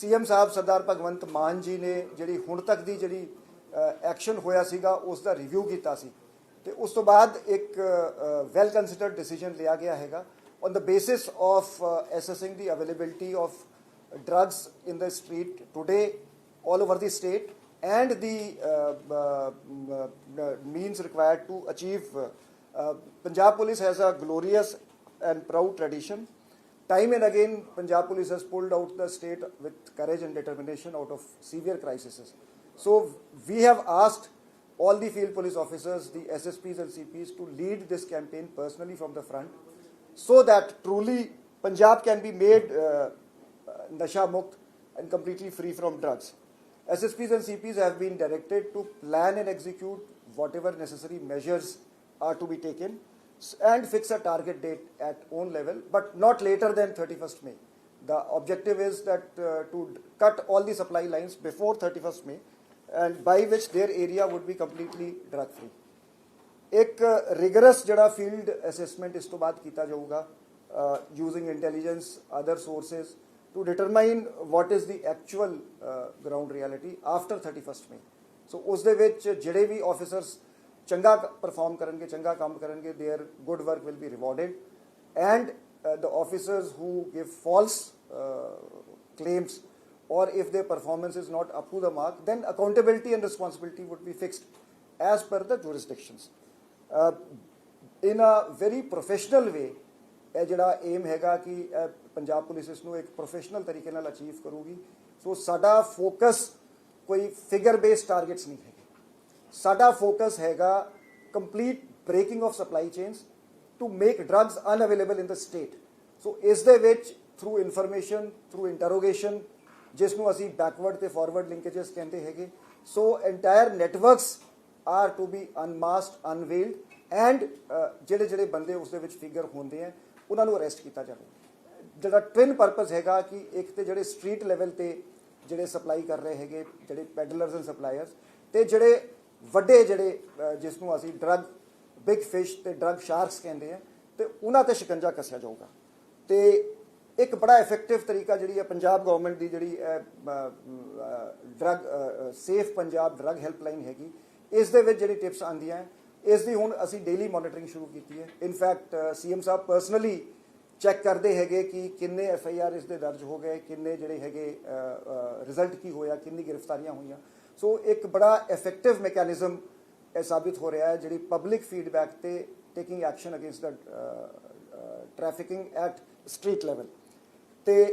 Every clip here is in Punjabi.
ਸੀਐਮ ਸਾਹਿਬ ਸਰਦਾਰ ਭਗਵੰਤ ਮਾਨ ਜੀ ਨੇ ਜਿਹੜੀ ਹੁਣ ਤੱਕ ਦੀ ਜਿਹੜੀ ਐਕਸ਼ਨ ਹੋਇਆ ਸੀਗਾ ਉਸ ਦਾ ਰਿਵਿਊ ਕੀਤਾ ਸੀ ਤੇ ਉਸ ਤੋਂ ਬਾਅਦ ਇੱਕ ਵੈਲ ਕੰਸੀਡਰਡ ਡਿਸੀਜਨ ਲਿਆ ਗਿਆ ਹੈਗਾ on the basis of assessing the availability of drugs in the street today all over the state and the uh, uh, uh, means required to achieve uh, uh, Punjab police has a glorious and proud tradition time and again Punjab police has pulled out the state with courage and determination out of severe crises so we have asked all the field police officers the SSPs and CPs to lead this campaign personally from the front so that truly Punjab can be made uh, uh, nasha mukt and completely free from drugs. SSPs and CPs have been directed to plan and execute whatever necessary measures are to be taken and fix a target date at own level, but not later than 31st May. The objective is that uh, to cut all the supply lines before 31st May and by which their area would be completely drug free. एक रिगरस जड़ा फील्ड असेसमेंट इस तो be किया जाऊगा using intelligence other sources to determine what is the actual ground reality after 31 May so उस दे विच जेड़े भी ऑफिसर्स ਚੰਗਾ ਪਰਫਾਰਮ ਕਰਨਗੇ ਚੰਗਾ ਕੰਮ ਕਰਨਗੇ there good work will be rewarded and the officers who give false uh, claims or if their performance is not up to the mark then accountability and responsibility would be fixed as per the jurisdictions uh, in a very professional way ਇਹ ਜਿਹੜਾ ਏਮ ਹੈਗਾ ਕਿ ਇਹ ਪੰਜਾਬ ਪੁਲਿਸ ਇਸ ਨੂੰ ਇੱਕ ਪ੍ਰੋਫੈਸ਼ਨਲ ਤਰੀਕੇ ਨਾਲ ਅਚੀਵ ਕਰੂਗੀ ਸੋ ਸਾਡਾ ਫੋਕਸ ਕੋਈ ਫਿਗਰ ਬੇਸਡ ਟਾਰਗੇਟਸ ਨਹੀਂ ਹੈਗੇ ਸਾਡਾ ਫੋਕਸ ਹੈਗਾ complete breaking of supply chains to make drugs unavailable in the state. So ਇਸ ਦੇ ਵਿੱਚ ਥਰੂ ਇਨਫੋਰਮੇਸ਼ਨ, ਥਰੂ ਇੰਟਰੋਗੇਸ਼ਨ, ਜਿਸ ਨੂੰ ਅਸੀਂ ਬੈਕਵਰਡ ਤੇ ਫਾਰਵਰਡ ਲਿੰਕੇजेस ਕਹਿੰਦੇ ਹੈਗੇ। So entire networks are to be unmasked unveiled and ਜਿਹੜੇ ਜਿਹੜੇ ਬੰਦੇ ਉਸ ਦੇ ਵਿੱਚ ਫਿਗਰ ਹੁੰਦੇ ਆ, ਉਹਨਾਂ ਨੂੰ ਅਰੈਸਟ ਕੀਤਾ ਜਾਵੇ। ਜਿਹੜਾ ਟਵਿਨ ਪਰਪਸ ਹੈਗਾ ਕਿ ਇੱਕ ਤੇ ਜਿਹੜੇ ਸਟਰੀਟ ਲੈਵਲ ਤੇ ਜਿਹੜੇ ਸਪਲਾਈ ਕਰ ਰਹੇ ਹੈਗੇ, ਜਿਹੜੇ ਪੈਡਲਰਸ ਐਂਡ ਸਪਲਾਇਰਸ ਤੇ ਜਿਹੜੇ ਵੱਡੇ ਜਿਹੜੇ ਜਿਸ ਨੂੰ ਅਸੀਂ ਡਰੱਗ ਬਿਗ ਫਿਸ਼ ਤੇ ਡਰੱਗ ਸ਼ਾਰਕਸ ਕਹਿੰਦੇ ਆ, ਤੇ ਉਹਨਾਂ ਤੇ ਸ਼ਿਕੰਜਾ ਕੱਸਿਆ ਜਾਊਗਾ। ਤੇ ਇੱਕ ਬੜਾ ਇਫੈਕਟਿਵ ਤਰੀਕਾ ਜਿਹੜੀ ਹੈ ਪੰਜਾਬ ਗਵਰਨਮੈਂਟ ਦੀ ਜਿਹੜੀ drug safe Punjab drug helpline ਹੈਗੀ, ਇਸ ਦੇ ਵਿੱਚ ਜਿਹੜੀ ਟਿਪਸ ਆਉਂਦੀਆਂ ਇਸ ਦੀ ਹੁਣ ਅਸੀਂ ਡੇਲੀ ਮੋਨੀਟਰਿੰਗ ਸ਼ੁਰੂ ਕੀਤੀ ਹੈ। ਇਨਫੈਕਟ ਸੀਐਮ ਸਾਹਿਬ ਪਰਸਨਲੀ ਚੈੱਕ ਕਰਦੇ ਹੈਗੇ ਕਿ ਕਿੰਨੇ ਐਫ ਆਈ ਆਰ ਇਸ ਦੇ ਦਰਜ ਹੋ ਗਏ, ਕਿੰਨੇ ਜਿਹੜੇ ਹੈਗੇ ਰਿਜ਼ਲਟ ਕੀ ਹੋਇਆ, ਕਿੰਨੀ ਗ੍ਰਿਫਤਾਰੀਆਂ ਹੋਈਆਂ। ਸੋ ਇੱਕ ਬੜਾ ਇਫੈਕਟਿਵ ਮੈਕੈਨਿਜ਼ਮ ਇਹ ਸਾਬਿਤ ਹੋ ਰਿਹਾ ਹੈ ਜਿਹੜੀ ਪਬਲਿਕ ਫੀਡਬੈਕ ਤੇ taking action against the trafficking at street level ਤੇ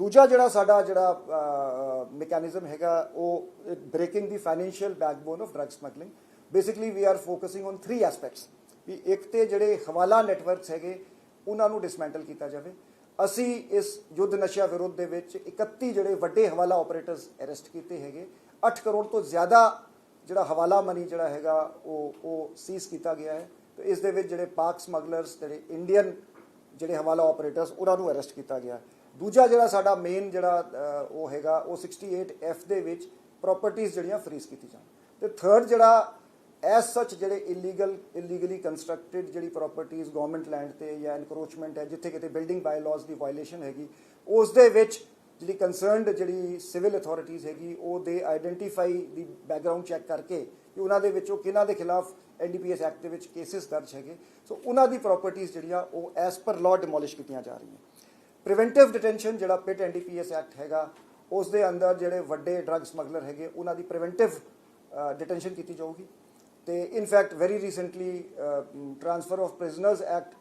ਦੂਜਾ ਜਿਹੜਾ ਸਾਡਾ ਜਿਹੜਾ ਮੈਕੈਨਿਜ਼ਮ ਹੈਗਾ ਉਹ breaking the financial backbone of drug smuggling basically we are focusing on three aspects ਵੀ ਇੱਕ ਤੇ ਜਿਹੜੇ ਹਵਾਲਾ ਨੈਟਵਰਕਸ ਹੈਗੇ ਉਹਨਾਂ ਨੂੰ ਡਿਸਮੈਂਟਲ ਕੀਤਾ ਜਾਵੇ ਅਸੀਂ ਇਸ ਯੁੱਧ ਨਸ਼ਾ ਵਿਰੁੱਧ ਦੇ ਵਿੱਚ 31 ਜਿਹੜੇ ਵੱਡੇ ਹਵਾਲਾ ਆਪਰੇਟਰਸ ਅਰੈਸਟ ਕੀਤੇ ਹੈਗੇ 8 ਕਰੋੜ ਤੋਂ ਜ਼ਿਆਦਾ ਜਿਹੜਾ ਹਵਾਲਾ ਮਨੀ ਜਿਹੜਾ ਹੈਗਾ, ਉਹ ਉਹ ਸੀਜ਼ ਕੀਤਾ ਗਿਆ ਹੈ। ਤੇ ਇਸ ਦੇ ਵਿੱਚ ਜਿਹੜੇ ਪਾਕ ਸਮਗਲਰਸ ਜਿਹੜੇ ਇੰਡੀਅਨ ਜਿਹੜੇ ਹਵਾਲਾ ਆਪਰੇਟਰਸ ਉਹਨਾਂ ਨੂੰ ਅਰੈਸਟ ਕੀਤਾ ਗਿਆ ਦੂਜਾ ਜਿਹੜਾ ਸਾਡਾ ਮੇਨ ਜਿਹੜਾ ਉਹ ਹੈਗਾ, ਉਹ 68F ਦੇ ਵਿੱਚ ਪ੍ਰਾਪਰਟੀਆਂ ਜਿਹੜੀਆਂ ਫਰੀਜ਼ ਕੀਤੀ ਜਾਣ ਤੇ ਥਰਡ ਜਿਹੜਾ ਐਸ ਸੱਚ ਜਿਹੜੇ ਇਲੀਗਲ ਇਲੀਗਲੀ ਕੰਸਟਰਕਟਿਡ ਜਿਹੜੀ ਪ੍ਰਾਪਰਟੀਆਂ ਗਵਰਨਮੈਂਟ ਲੈਂਡ ਤੇ ਜਾਂ ਐਨਕਰੋਚਮੈਂਟ ਹੈ, ਜਿੱਥੇ ਕਿਤੇ ਬਿਲਡਿੰਗ ਬਾਈ ਲਾਜ਼ ਦੀ ਵਾਇਲੇਸ਼ਨ ਹੈਗੀ ਉਸ ਦੇ ਵਿੱਚ ਜਿਹੜੀ ਕੰਸਰਨਡ ਜਿਹੜੀ ਸਿਵਲ ਅਥਾਰਟੀਆਂ ਹੈਗੀ, ਉਹ ਦੇ ਆਈਡੈਂਟੀਫਾਈ ਦੀ ਬੈਕਗ੍ਰਾਉਂਡ ਚੈੱਕ ਕਰਕੇ ਕਿ ਉਹਨਾਂ ਦੇ ਵਿੱਚੋਂ ਕਿਹਨਾਂ ਦੇ ਖਿਲਾਫ ਐਨਡੀਪੀਐਸ ਐਕਟ ਦੇ ਵਿੱਚ ਕੇਸਿਸ ਦਰਜ ਹੈਗੇ। ਸੋ ਉਹਨਾਂ ਦੀ ਪ੍ਰਾਪਰਟੀਆਂ ਜਿਹੜੀਆਂ, ਉਹ ਐਸ ਪਰ ਲਾਅ ਡਿਮੋਲਿਸ਼ ਕੀਤੀਆਂ ਜਾ ਰਹੀਆਂ। ਪ੍ਰੀਵੈਂਟਿਵ ਡਿਟੈਂਸ਼ਨ ਜਿਹੜਾ ਪਿਟ ਐਨਡੀਪੀਐਸ ਐਕਟ ਹੈਗਾ ਉਸ ਦੇ ਅੰਦਰ ਜਿਹੜੇ ਵੱਡੇ ਡਰੱਗ ਸਮਗਲਰ ਹੈਗੇ, ਉਹਨਾਂ ਦੀ ਪ੍ਰੀਵੈਂਟਿਵ ਡਿਟੈਂਸ਼ਨ ਕੀਤੀ ਜਾਊਗੀ। ਤੇ in fact very recently transfer of prisoners act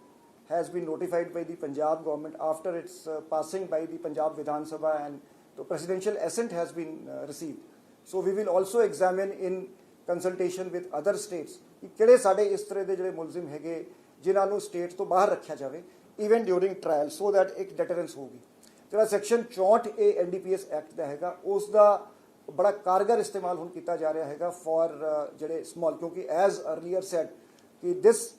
has been notified by the Punjab government after its uh, passing by the Punjab Vidhan Sabha and the presidential assent has been uh, received. So we will also examine in consultation with other states ਕਿ ਕਿਹੜੇ ਸਾਡੇ ਇਸ ਤਰ੍ਹਾਂ ਦੇ ਜਿਹੜੇ ਮੁਲਜ਼ਮ ਹੈਗੇ ਜਿਨ੍ਹਾਂ ਨੂੰ ਸਟੇਟ ਤੋਂ ਬਾਹਰ ਰੱਖਿਆ ਜਾਵੇ even during trial so that ਇੱਕ ਡੈਟਰੈਂਸ ਹੋਊਗੀ ਜਿਹੜਾ ਸੈਕਸ਼ਨ 64 ਏ ਐਨਡੀਪੀਐਸ ਐਕਟ ਦਾ ਹੈਗਾ ਉਸ ਦਾ ਬੜਾ ਕਾਰਗਰ ਇਸਤੇਮਾਲ ਹੁਣ ਕੀਤਾ ਜਾ ਰਿਹਾ ਹੈਗਾ ਫॉर ਜਿਹੜੇ ਸਮਾਲ ਕਿਉਂਕਿ ਐਜ਼ ਅਰਲੀਅਰ ਸੈਡ ਕਿ ਦਿਸ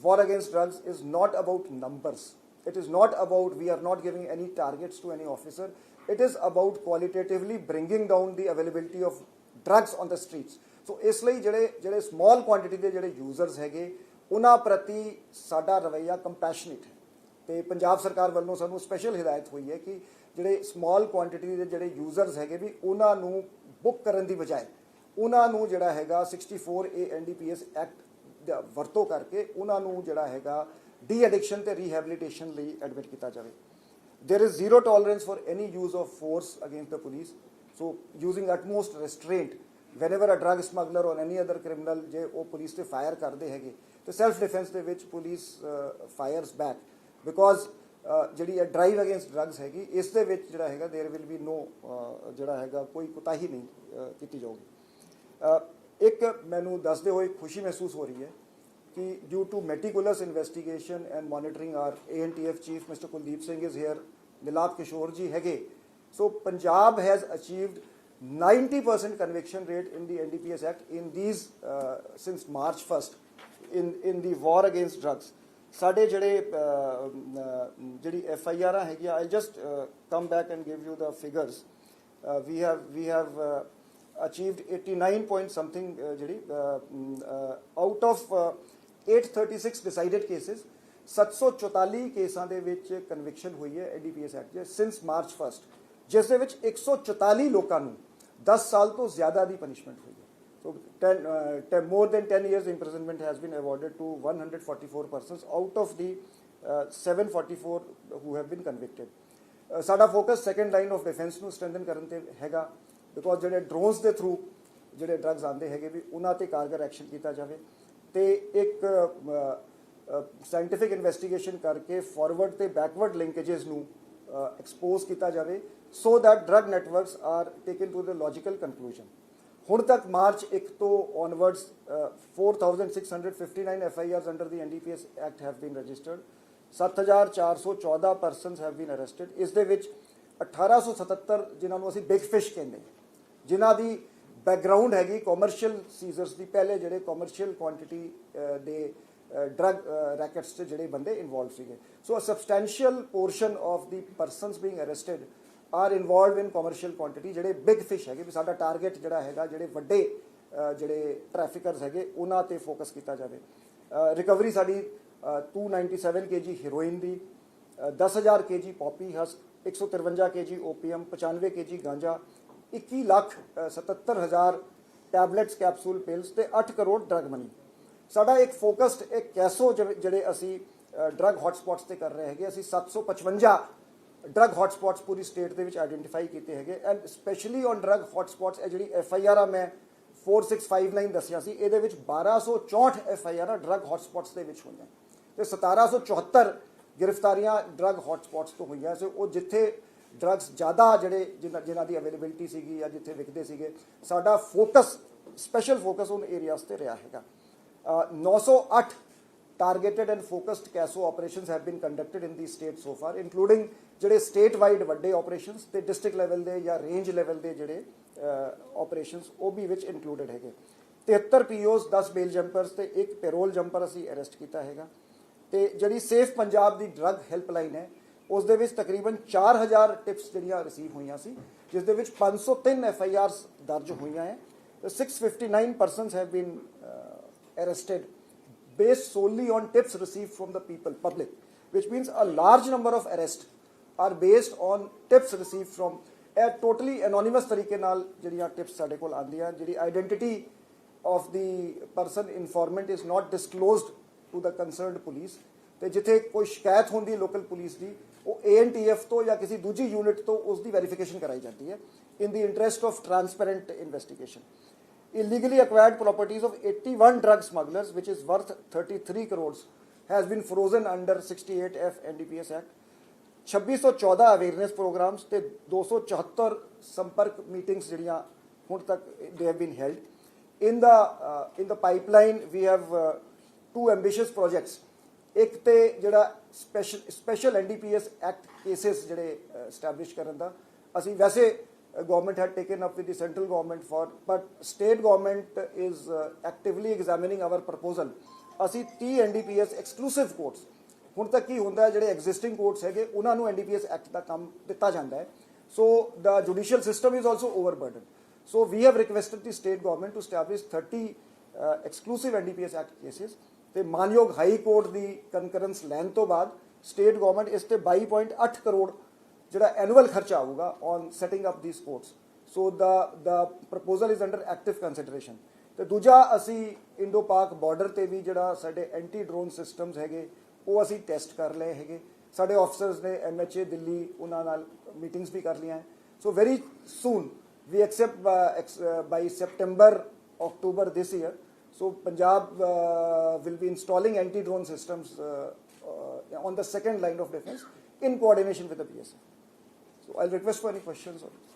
war against drugs is not about numbers. It is not about, we are not giving any targets to any officer. It is about qualitatively bringing down the availability of drugs on the streets. ਸੋ ਇਸ ਲਈ ਜਿਹੜੇ ਜਿਹੜੇ ਸਮਾਲ ਕੁਆਂਟੀਟੀ ਦੇ ਜਿਹੜੇ ਯੂਜ਼ਰਸ ਹੈਗੇ ਉਹਨਾਂ ਪ੍ਰਤੀ ਸਾਡਾ ਰਵੱਈਆ ਕੰਪੈਸ਼ਨੇਟ ਹੈ ਤੇ ਪੰਜਾਬ ਸਰਕਾਰ ਵੱਲੋਂ ਸਾਨੂੰ ਸਪੈਸ਼ਲ ਹਿਦਾਇਤ ਹੋਈ ਹੈ ਕਿ ਜਿਹੜੇ ਸਮਾਲ ਕੁਆਂਟੀਟੀ ਦੇ ਜਿਹੜੇ ਯੂਜ਼ਰਸ ਹੈਗੇ ਵੀ ਉਹਨਾਂ ਨੂੰ ਬੁੱਕ ਕਰਨ ਦੀ ਬਜਾਏ ਉਹਨਾਂ ਨੂੰ ਜਿਹੜਾ ਹੈਗਾ 64 ਏ ਐਨਡੀਪੀਐਸ ਐਕਟ ਦਾ ਵਰਤੋਂ ਕਰਕੇ ਉਹਨਾਂ ਨੂੰ ਜਿਹੜਾ ਹੈਗਾ ਡੀ ਐਡਿਕਸ਼ਨ ਤੇ ਰੀਹੈਬਿਲਿਟੇਸ਼ਨ ਲਈ ਐਡਮਿਟ ਕੀਤਾ ਜਾਵੇ। There is zero tolerance for any use of force against the police. So, using utmost restraint, whenever a drug smuggler or any other criminal, ਜੇ ਉਹ ਪੁਲਿਸ ਤੇ ਫਾਇਰ ਕਰਦੇ ਹੈਗੇ, ਤੇ ਸੈਲਫ ਡਿਫੈਂਸ ਦੇ ਵਿੱਚ ਪੁਲਿਸ ਫਾਇਰਸ ਬੈਕ ਬਿਕੋਜ਼ ਜਿਹੜੀ ਇਹ ਡਰਾਈਵ ਅਗੇਂਸਟ ਡਰੱਗਸ ਹੈਗੀ ਇਸ ਦੇ ਵਿੱਚ ਜਿਹੜਾ ਹੈਗਾ देयर ਵਿਲ ਬੀ ਨੋ ਜਿਹੜਾ ਹੈਗਾ ਕੋਈ ਕੁਤਾਹੀ ਨਹੀਂ ਅਹ, ਕੀਤੀ ਜਾਊਗੀ ਅਹ, ਇੱਕ ਮੈਨੂੰ ਦੱਸਦੇ ਹੋਏ ਖੁਸ਼ੀ ਮਹਿਸੂਸ ਹੋ ਰਹੀ ਹੈ ਕਿ due to meticulous investigation and monitoring our ANTF chief Mr. Kuldeep Singh is here Milad Kishore ji ਹੈਗੇ so Punjab has achieved 90% conviction rate in the NDPS act in these uh, since March 1st in in the war against drugs ਸਾਡੇ ਜਿਹੜੇ ਜਿਹੜੀ ਐਫ ਆਈ ਆਰ ਹੈਗੀਆਂ I just come back and give you the figures we have we have achieved 89 point something ਜਿਹੜੀ ਆਊਟ ਆਫ 836 ਡਿਸਾਈਡਡ ਕੇसेस 744 ਕੇਸਾਂ ਦੇ ਵਿੱਚ ਕਨਵਿਕਸ਼ਨ ਹੋਈ ਹੈ ਐਡੀਪੀਐਸ ਐਕਟ ਦੇ ਸਿੰਸ ਮਾਰਚ 1st ਜਿਸ ਦੇ ਵਿੱਚ 144 ਲੋਕਾਂ ਨੂੰ 10 ਸਾਲ ਤੋਂ ਜ਼ਿਆਦਾ ਦੀ ਪਨਿਸ਼ਮੈਂਟ ਹੋਈ So 10, uh, 10, more than 10 years imprisonment has been awarded to 144 persons out of the uh, 744 who have been convicted. Uh, ਸਾਡਾ focus second line of defence ਨੂੰ ਸਟਰੈਂਥਨ ਕਰਨ ਤੇ ਹੈਗਾ ਬਿਕੋਜ਼ ਜਿਹੜੇ ਡਰੋਨਸ ਦੇ ਥਰੂ ਜਿਹੜੇ ਡਰੱਗਸ ਆਉਂਦੇ ਹੈਗੇ ਵੀ ਉਹਨਾਂ ਤੇ ਕਾਰਗਰ ਐਕਸ਼ਨ ਕੀਤਾ ਜਾਵੇ ਤੇ ਇੱਕ ਸਾਇੰਟਿਫਿਕ ਇਨਵੈਸਟੀਗੇਸ਼ਨ ਕਰਕੇ ਫਾਰਵਰਡ ਤੇ ਬੈਕਵਰਡ ਲਿੰਕੇजेस ਨੂੰ ਐਕਸਪੋਜ਼ ਕੀਤਾ ਜਾਵੇ so that drug networks are taken to the logical conclusion ਹੁਣ ਤੱਕ ਮਾਰਚ 1 ਤੋਂ onwards uh, 4659 FIRs under the NDPS Act have been registered. 7414 persons have been arrested ਇਸ ਦੇ ਵਿੱਚ 1877 ਜਿਨ੍ਹਾਂ ਨੂੰ ਅਸੀਂ ਬਿਗ ਫਿਸ਼ ਕਹਿੰਦੇ ਜਿਨ੍ਹਾਂ ਦੀ ਬੈਕਗ੍ਰਾਉਂਡ ਹੈਗੀ ਕਮਰਸ਼ੀਅਲ ਸੀਜ਼ਰਸ ਦੀ। ਪਹਿਲੇ ਜਿਹੜੇ ਕਮਰਸ਼ੀਅਲ ਕੁਆਂਟੀਟੀ ਦੇ ਡਰਗ ਰੈਕਟਸ 'ਚ ਜਿਹੜੇ ਬੰਦੇ ਇਨਵੋਲਵ ਸੀਗੇ। So a substantial portion of the persons being arrested are involved in commercial quantity ਜਿਹੜੇ ਬਿਗ ਫਿਸ਼ ਹੈਗੇ ਵੀ ਸਾਡਾ ਟਾਰਗੇਟ ਜਿਹੜਾ ਹੈਗਾ ਜਿਹੜੇ ਵੱਡੇ ਜਿਹੜੇ ਟ੍ਰੈਫਿਕਰਸ ਹੈਗੇ ਉਹਨਾਂ ਤੇ ਫੋਕਸ ਕੀਤਾ ਜਾਵੇ। ਰਿਕਵਰੀ ਸਾਡੀ ਅਹ, 297 ਕੇਜੀ ਹੀਰੋਇਨ ਦੀ uh, 10000 KG poppy husk 153 KG opium 95 KG ganja 21 lakh uh, 77000 tablets capsules pills ਤੇ 8 ਕਰੋੜ ਡਰਗ ਮਨੀ ਸਾਡਾ ਇੱਕ ਫੋਕਸਡ ਇੱਕ ਕੈਸੋ ਜਿਹੜੇ ਅਸੀਂ ਡਰਗ ਹੌਟਸਪੌਟਸ ਤੇ ਕਰ ਰਹੇ ਹੈਗੇ ਅਸੀਂ 755 ਡਰਗ ਹੌਟਸਪੌਟਸ ਪੂਰੀ ਸਟੇਟ ਦੇ ਵਿੱਚ ਆਈਡੈਂਟੀਫਾਈ ਕੀਤੇ ਹੈਗੇ। And specially on drug hotspots ਇਹ ਜਿਹੜੀ ਐਫ ਆਈ ਆਰ ਆ ਮੈਂ 4659 ਦੱਸਿਆ ਸੀ, ਇਹਦੇ ਵਿੱਚ 1264 F I R drug hotspots ਦੇ ਵਿੱਚ ਹੋਈਆਂ। ਤੇ 1774 ਗ੍ਰਿਫਤਾਰੀਆਂ ਡਰਗ ਹੌਟਸਪੌਟਸ ਤੋਂ ਹੋਈਆਂ। ਸੀ ਉਹ ਜਿੱਥੇ ਡਰੱਗਸ ਜ਼ਿਆਦਾ ਜਿਹੜੇ, ਜਿਨ੍ਹਾਂ ਜਿਨ੍ਹਾਂ ਦੀ ਅਵੇਲੇਬਿਲਟੀ ਸੀਗੀ ਜਾਂ ਜਿੱਥੇ ਵਿਕਦੇ ਸੀਗੇ, ਸਾਡਾ ਫੋਕਸ ਸਪੈਸ਼ਲ ਫੋਕਸ ਉਹਨ ਏਰੀਆਸ ਤੇ ਰਿਹਾ ਹੈਗਾ। Uh 908 targeted and focused CASO operations have been conducted in the state so far, including ਜਿਹੜੇ ਸਟੇਟ ਵਾਈਡ ਵੱਡੇ ਆਪਰੇਸ਼ਨਸ ਤੇ ਡਿਸਟ੍ਰਿਕਟ ਲੈਵਲ ਦੇ ਜਾਂ ਰੇਂਜ ਲੈਵਲ ਦੇ ਜਿਹੜੇ ਆਪਰੇਸ਼ਨਸ ਉਹ ਵੀ ਵਿੱਚ ਇਨਕਲੂਡਡ ਹੈਗੇ। 73 ਪੀਓਸ 10 ਬੇਲ ਜੰਪਰਸ ਤੇ ਇੱਕ ਪੈਰੋਲ ਜੰਪਰ ਅਸੀਂ ਅਰੈਸਟ ਕੀਤਾ ਹੈਗਾ। ਤੇ ਜਿਹੜੀ ਸੇਫ ਪੰਜਾਬ ਦੀ ਡਰੱਗ ਹੈਲਪਲਾਈਨ ਹੈ ਉਸ ਦੇ ਵਿੱਚ ਤਕਰੀਬਨ 4000 ਟਿਪਸ ਜਿਹੜੀਆਂ ਰਿਸੀਵ ਹੋਈਆਂ ਸੀ ਜਿਸ ਦੇ ਵਿੱਚ 503 ਐਫ ਆਈ ਆਰਸ ਦਰਜ ਹੋਈਆਂ ਹੈ। ਤੇ 659 persons have been arrested based solely on tips received from the people, public, which means a large number of arrests are based on tips received from ਇਹ ਟੋਟਲੀ ਐਨੋਨਿਮਸ ਤਰੀਕੇ ਨਾਲ ਜਿਹੜੀਆਂ ਟਿਪਸ ਸਾਡੇ ਕੋਲ ਆਉਂਦੀਆਂ ਜਿਹੜੀ identity of the person informant is not disclosed to the concerned police ਤੇ ਜਿੱਥੇ ਕੋਈ ਸ਼ਿਕਾਇਤ ਹੁੰਦੀ ਲੋਕਲ ਪੁਲਿਸ ਦੀ ਉਹ ਏਐਨਟੀਐਫ ਤੋਂ ਜਾਂ ਕਿਸੇ ਦੂਜੀ ਯੂਨਿਟ ਤੋਂ ਉਸ ਦੀ ਵੈਰੀਫਿਕੇਸ਼ਨ ਕਰਾਈ ਜਾਂਦੀ ਹੈ in the interest of transparent investigation illegally acquired properties of 81 drug smugglers, which is worth 33 crores, has been frozen under 68F NDPS Act. 2614 awareness programs ਤੇ 274 ਸੰਪਰਕ ਮੀਟਿੰਗਸ ਜਿਹੜੀਆਂ ਹੁਣ ਤੱਕ ਦੇ have been held in the in the pipeline we have two ambitious projects ਇੱਕ ਤੇ ਜਿਹੜਾ special special NDPS act cases ਜਿਹੜੇ ਐਸਟੈਬਲਿਸ਼ ਕਰਨ ਦਾ ਅਸੀਂ ਵੈਸੇ government had taken up with the central government for but state government is actively examining our proposal ਅਸੀਂ 30 ਐਨਡੀਪੀਐਸ ਐਕਸਕਲੂਸਿਵ ਕੋਰਟਸ ਹੁਣ ਤੱਕ ਕੀ ਹੁੰਦਾ ਹੈ ਜਿਹੜੇ ਐਗਜ਼ਿਸਟਿੰਗ ਕੋਰਟਸ ਹੈਗੇ, ਉਹਨਾਂ ਨੂੰ ਐਨਡੀਪੀਐਸ ਐਕਟ ਦਾ ਕੰਮ ਦਿੱਤਾ ਜਾਂਦਾ ਹੈ। So the judicial system is also overburden so we have requested the state government to establish 30 exclusive NDPS act cases ਤੇ ਮਾਨਯੋਗ ਹਾਈ ਕੋਰਟ ਦੀ ਕਨਕਰੈਂਸ ਲੈਣ ਤੋਂ ਬਾਅਦ ਸਟੇਟ ਗਵਰਨਮੈਂਟ ਇਸ ਤੇ 22.8 ਕਰੋੜ ਜਿਹੜਾ ਐਨੂਅਲ ਖਰਚਾ ਆਊਗਾ on setting up the sports so the the proposal is under active consideration ਤੇ ਦੂਜਾ, ਅਸੀਂ ਇੰਡੋ ਪਾਕ ਬਾਰਡਰ ਤੇ ਵੀ ਜਿਹੜਾ ਸਾਡੇ ਐਂਟੀ ਡਰੋਨ ਸਿਸਟਮਸ ਹੈਗੇ ਉਹ ਅਸੀਂ ਟੈਸਟ ਕਰ ਲਏ ਹੈਗੇ ਸਾਡੇ ਆਫੀਸਰਸ ਨੇ ਐਮਐਚਏ ਦਿੱਲੀ ਉਹਨਾਂ ਨਾਲ ਮੀਟਿੰਗਸ ਵੀ ਕਰ ਲਈਆਂ ਹੈ so very soon we accept uh, ex- uh, by September, October this year. So Punjab uh, will be installing anti-drone systems uh, uh, on the second line of defense in coordination with the BSF. So I'll request for any questions on this.